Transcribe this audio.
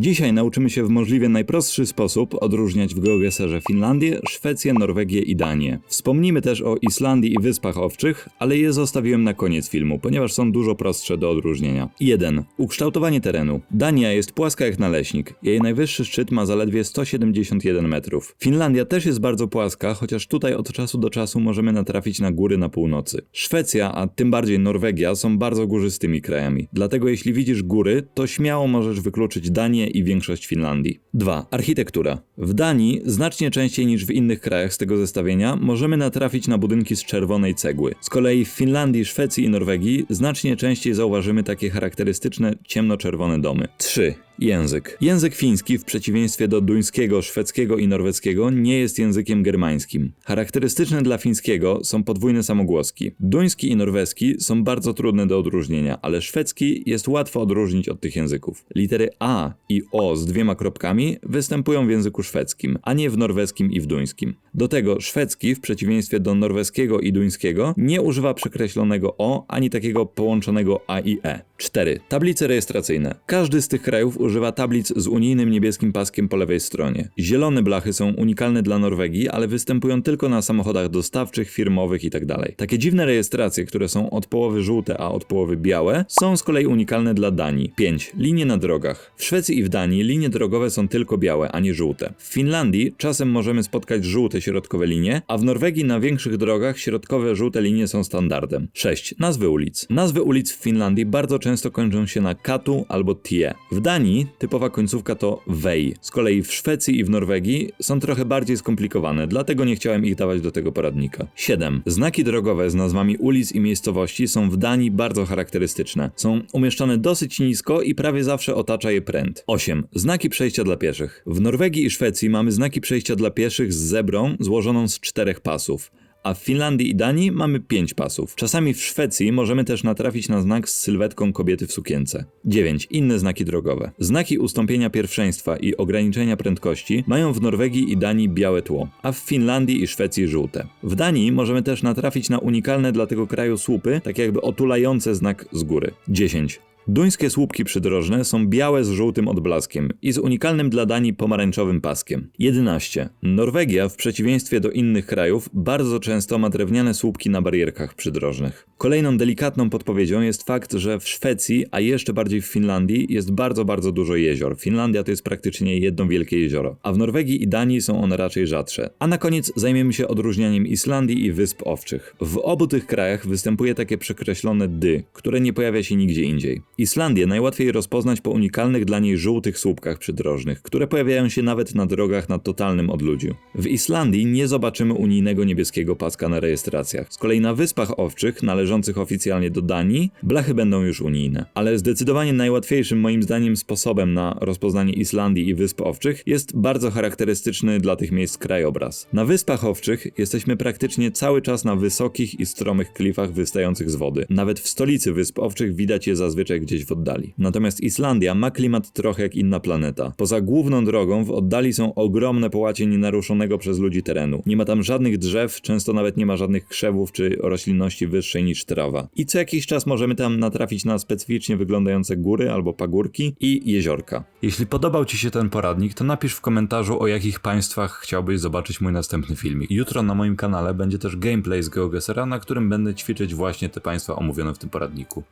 Dzisiaj nauczymy się w możliwie najprostszy sposób odróżniać w GeoGuessrze Finlandię, Szwecję, Norwegię i Danię. Wspomnimy też o Islandii i Wyspach Owczych, ale je zostawiłem na koniec filmu, ponieważ są dużo prostsze do odróżnienia. 1. Ukształtowanie terenu. Dania jest płaska jak naleśnik. Jej najwyższy szczyt ma zaledwie 171 metrów. Finlandia też jest bardzo płaska, chociaż tutaj od czasu do czasu możemy natrafić na góry na północy. Szwecja, a tym bardziej Norwegia są bardzo górzystymi krajami. Dlatego jeśli widzisz góry, to śmiało możesz wykluczyć Danię i większość Finlandii. 2. Architektura. W Danii, znacznie częściej niż w innych krajach z tego zestawienia, możemy natrafić na budynki z czerwonej cegły. Z kolei w Finlandii, Szwecji i Norwegii znacznie częściej zauważymy takie charakterystyczne ciemnoczerwone domy. 3. Język. Język fiński, w przeciwieństwie do duńskiego, szwedzkiego i norweskiego, nie jest językiem germańskim. Charakterystyczne dla fińskiego są podwójne samogłoski. Duński i norweski są bardzo trudne do odróżnienia, ale szwedzki jest łatwo odróżnić od tych języków. Litery A i O z dwiema kropkami występują w języku szwedzkim, a nie w norweskim i w duńskim. Do tego szwedzki, w przeciwieństwie do norweskiego i duńskiego, nie używa przekreślonego O ani takiego połączonego A i E. 4. Tablice rejestracyjne. Każdy z tych krajów używa tablic z unijnym niebieskim paskiem po lewej stronie. Zielone blachy są unikalne dla Norwegii, ale występują tylko na samochodach dostawczych, firmowych itd. Takie dziwne rejestracje, które są od połowy żółte, a od połowy białe, są z kolei unikalne dla Danii. 5. Linie na drogach. W Szwecji i w Danii linie drogowe są tylko białe, a nie żółte. W Finlandii czasem możemy spotkać żółte środkowe linie, a w Norwegii na większych drogach środkowe żółte linie są standardem. 6. Nazwy ulic. Nazwy ulic w Finlandii bardzo często kończą się na katu albo tie. W Danii typowa końcówka to wej. Z kolei w Szwecji i w Norwegii są trochę bardziej skomplikowane, dlatego nie chciałem ich dawać do tego poradnika. 7. Znaki drogowe z nazwami ulic i miejscowości są w Danii bardzo charakterystyczne. Są umieszczone dosyć nisko i prawie zawsze otacza je pręt. 8. Znaki przejścia dla pieszych. W Norwegii i Szwecji mamy znaki przejścia dla pieszych z zebrą złożoną z czterech pasów a w Finlandii i Danii mamy 5 pasów. Czasami w Szwecji możemy też natrafić na znak z sylwetką kobiety w sukience. 9. Inne znaki drogowe. Znaki ustąpienia pierwszeństwa i ograniczenia prędkości mają w Norwegii i Danii białe tło, a w Finlandii i Szwecji żółte. W Danii możemy też natrafić na unikalne dla tego kraju słupy, tak jakby otulające znak z góry. 10. Duńskie słupki przydrożne są białe z żółtym odblaskiem i z unikalnym dla Danii pomarańczowym paskiem. 11. Norwegia, w przeciwieństwie do innych krajów, bardzo często ma drewniane słupki na barierkach przydrożnych. Kolejną delikatną podpowiedzią jest fakt, że w Szwecji, a jeszcze bardziej w Finlandii, jest bardzo, bardzo dużo jezior. Finlandia to jest praktycznie jedno wielkie jezioro, a w Norwegii i Danii są one raczej rzadsze. A na koniec zajmiemy się odróżnianiem Islandii i Wysp Owczych. W obu tych krajach występuje takie przekreślone dy, które nie pojawia się nigdzie indziej. Islandię najłatwiej rozpoznać po unikalnych dla niej żółtych słupkach przydrożnych, które pojawiają się nawet na drogach na totalnym odludziu. W Islandii nie zobaczymy unijnego niebieskiego paska na rejestracjach. Z kolei na Wyspach Owczych, należących oficjalnie do Danii, blachy będą już unijne. Ale zdecydowanie najłatwiejszym moim zdaniem sposobem na rozpoznanie Islandii i Wysp Owczych jest bardzo charakterystyczny dla tych miejsc krajobraz. Na Wyspach Owczych jesteśmy praktycznie cały czas na wysokich i stromych klifach wystających z wody. Nawet w stolicy Wysp Owczych widać je zazwyczaj gdzieś w oddali. Natomiast Islandia ma klimat trochę jak inna planeta. Poza główną drogą w oddali są ogromne połacie nienaruszonego przez ludzi terenu. Nie ma tam żadnych drzew, często nawet nie ma żadnych krzewów czy roślinności wyższej niż trawa. I co jakiś czas możemy tam natrafić na specyficznie wyglądające góry albo pagórki i jeziorka. Jeśli podobał Ci się ten poradnik, to napisz w komentarzu o jakich państwach chciałbyś zobaczyć mój następny filmik. Jutro na moim kanale będzie też gameplay z GeoGuessera, na którym będę ćwiczyć właśnie te państwa omówione w tym poradniku.